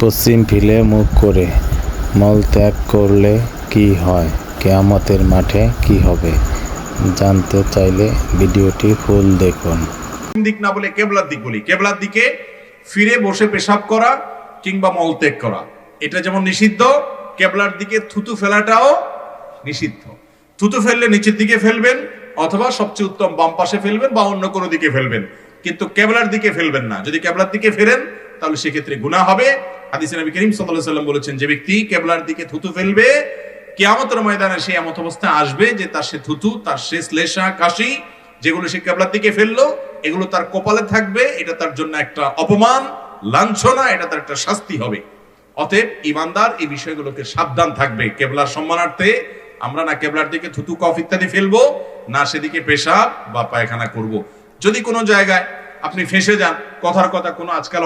পশ্চিম ফিলে মুখ করে মল ত্যাগ করলে কি হয়? কেয়ামতের মাঠে কি হবে? জানতে চাইলে ভিডিওটি ফুল দেখুন। দিক না বলে কেবলার দিক বলি। কেবলার দিকে ফিরে বসে পেশাব করা কিংবা মলত্যাগ করা। এটা যেমন নিষিদ্ধ, কেবলার দিকে থুতু ফেলাটাও নিষিদ্ধ। থুতু ফেললে নিচের দিকে ফেলবেন, অথবা সবচেয়ে উত্তম বাম পাশে ফেলবেন বা অন্য কোনো দিকে ফেলবেন। কিন্তু কেবলার দিকে ফেলবেন না। যদি কেবলার দিকে ফেরেন, তাহলে সেক্ষেত্রে গুনাহ হবে। হাদিসে নবী করিম সাল্লাল্লাহু সাল্লাম বলেছেন, যে ব্যক্তি কেবলার দিকে থুতু ফেলবে, কিয়ামতের ময়দানে সে এমত অবস্থায় আসবে যে তার সে থুতু, তার সে শ্লেষা, কাশি, যেগুলো সে কেবলার দিকে ফেলল, এগুলো তার কপালে থাকবে, এটা তার জন্য একটা অপমান, লাঞ্ছনা, এটা তার একটা শাস্তি হবে অতএব ইমানদার এই বিষয়গুলোকে সাবধান থাকবে কেবলার সম্মানার্থে আমরা না কেবলার দিকে থুতু, কফ ইত্যাদি ফেলব, না সেদিকে পেশাব বা পায়খানা করব। যদি কোনো জায়গায় আপনি ফেসে যান, কথার কথা কোনো আজকাল